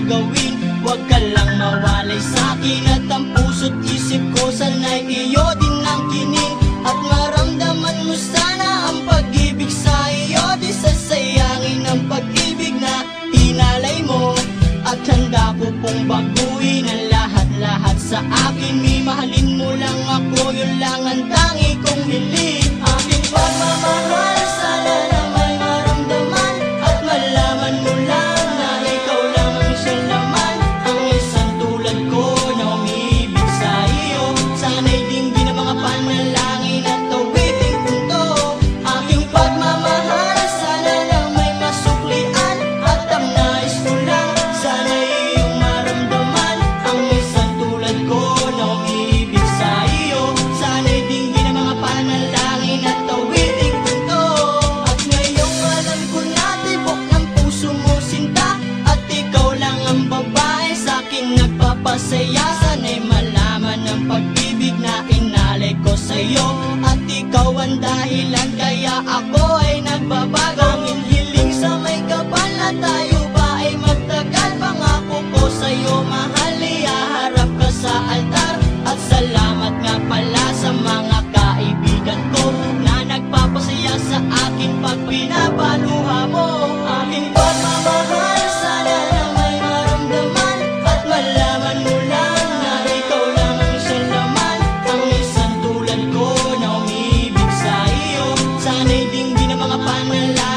gagawin? Huwag ka lang mawalay sa akin At ang puso't isip ko sanay iyo din ang kinig. At maramdaman mo sana ang pag-ibig sa iyo. Di sasayangin ang pag-ibig na inalay mo. At handa ko pong baguhin ang lahat-lahat sa akin. May mahalin mo lang ako, yun lang ang tangi kong hiling. Aking pagmamahal sa masaya Sana'y malaman ang pagibig na inalay ko sa'yo. At ikaw ang dahilan kaya ako ay nagbabago. Ang inhiling sa may kapal na tayo ba ay magtagal? Pangako ko sa'yo mahal, iaharap ka sa altar. At salamat nga pala sa mga kaibigan ko. mga pamilya